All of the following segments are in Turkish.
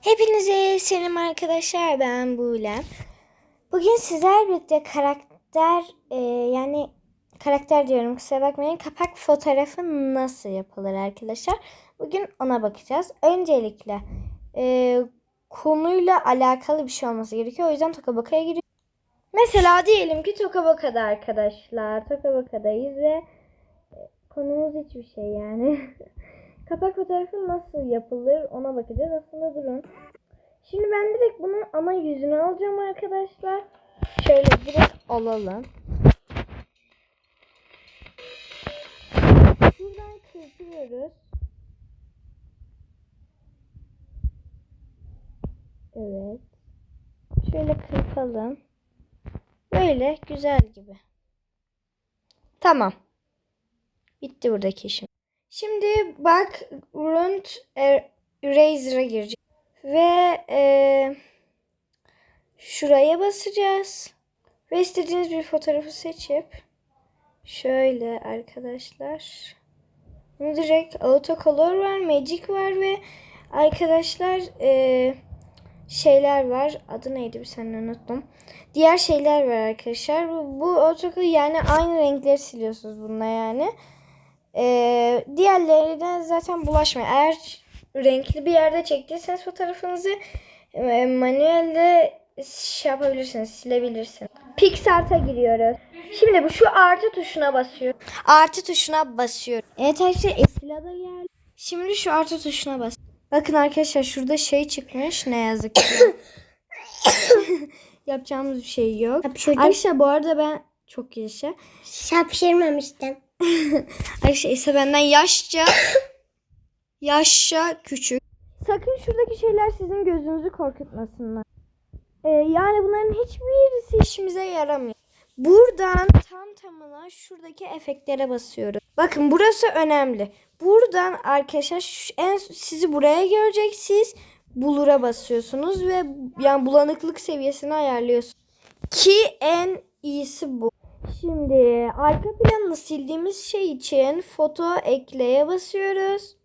Hepinize selam arkadaşlar ben Buğlem. Bugün sizler birlikte karakter e, yani karakter diyorum kusura bakmayın kapak fotoğrafı nasıl yapılır arkadaşlar. Bugün ona bakacağız. Öncelikle e, konuyla alakalı bir şey olması gerekiyor. O yüzden Tokabaka'ya giriyoruz. Mesela diyelim ki Tokabaka'da arkadaşlar. Tokabaka'dayız ve e, konumuz hiçbir şey yani. Kapak fotoğrafı nasıl yapılır ona bakacağız. Aslında durun. Şimdi ben direkt bunun ana yüzünü alacağım arkadaşlar. Şöyle direkt alalım. Şuradan kırpıyoruz. Evet. Şöyle kırpalım. Böyle güzel gibi. Tamam. Bitti buradaki işim. Şimdi bak Rund Eraser'a gireceğiz. Ve e, şuraya basacağız. Ve istediğiniz bir fotoğrafı seçip şöyle arkadaşlar. Bunu direkt autocolor var, magic var ve arkadaşlar e, şeyler var. Adı neydi bir saniye unuttum. Diğer şeyler var arkadaşlar. Bu, bu autocolor yani aynı renkleri siliyorsunuz bununla yani. Ee, diğerlerine zaten bulaşmıyor. Eğer renkli bir yerde çektiyseniz fotoğrafınızı e, manuelde şey yapabilirsiniz, silebilirsiniz. Pixart'a giriyoruz. Şimdi bu şu artı tuşuna basıyor. Artı tuşuna basıyor. Evet arkadaşlar Esila da geldi. Şimdi şu artı tuşuna bas. Bakın arkadaşlar şurada şey çıkmış ne yazık ki. Yapacağımız bir şey yok. Hapşırdım. Arkadaşlar bu arada ben çok yaşa. Şapşırmamıştım. Arkadaşlar ise benden yaşça yaşça küçük. Sakın şuradaki şeyler sizin gözünüzü korkutmasınlar. Ee, yani bunların hiçbirisi işimize yaramıyor. Buradan tam tamına şuradaki efektlere basıyoruz. Bakın burası önemli. Buradan arkadaşlar en sizi buraya görecek siz bulura basıyorsunuz ve yani bulanıklık seviyesini ayarlıyorsunuz. Ki en iyisi bu. Şimdi arka planını sildiğimiz şey için foto ekleye basıyoruz.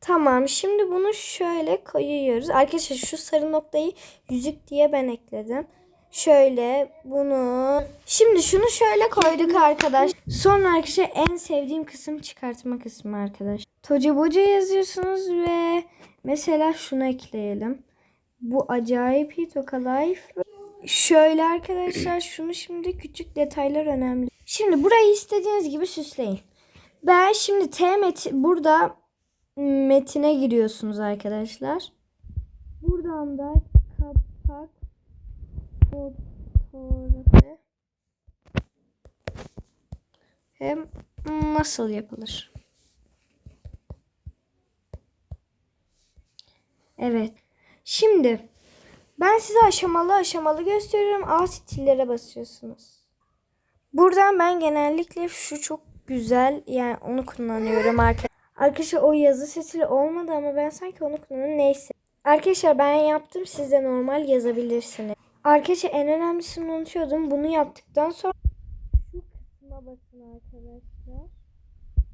Tamam şimdi bunu şöyle koyuyoruz. Arkadaşlar şu sarı noktayı yüzük diye ben ekledim. Şöyle bunu. Şimdi şunu şöyle koyduk arkadaş. Sonra arkadaşlar en sevdiğim kısım çıkartma kısmı arkadaş. Toca boca yazıyorsunuz ve mesela şunu ekleyelim. Bu acayip iyi Toka Life. Şöyle arkadaşlar şunu şimdi küçük detaylar önemli. Şimdi burayı istediğiniz gibi süsleyin. Ben şimdi T meti burada metine giriyorsunuz arkadaşlar. Buradan da kapak fotoğrafı hem nasıl yapılır? Evet. Şimdi ben size aşamalı aşamalı gösteriyorum. A stillere basıyorsunuz. Buradan ben genellikle şu çok güzel yani onu kullanıyorum arkadaşlar. Arkadaşlar o yazı sesli olmadı ama ben sanki onu kullanıyorum. Neyse. Arkadaşlar ben yaptım. Siz de normal yazabilirsiniz. Arkadaşlar en önemlisini unutuyordum. Bunu yaptıktan sonra şu kısma basın arkadaşlar.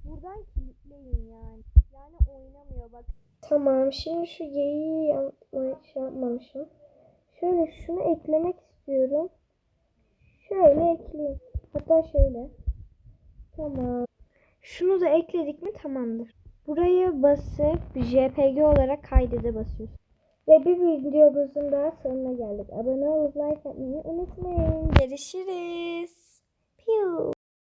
Buradan kilitleyin yani. Yani oynamıyor bak. Tamam şimdi şu geyiği yapma, şey yapmamışım. Şöyle şunu eklemek istiyorum. Şöyle ekleyeyim. Hatta şöyle. Tamam. Şunu da ekledik mi tamamdır. Buraya basıp JPG olarak kaydede basıyoruz. Ve bir videomuzun daha sonuna geldik. Abone olup like atmayı unutmayın. Görüşürüz.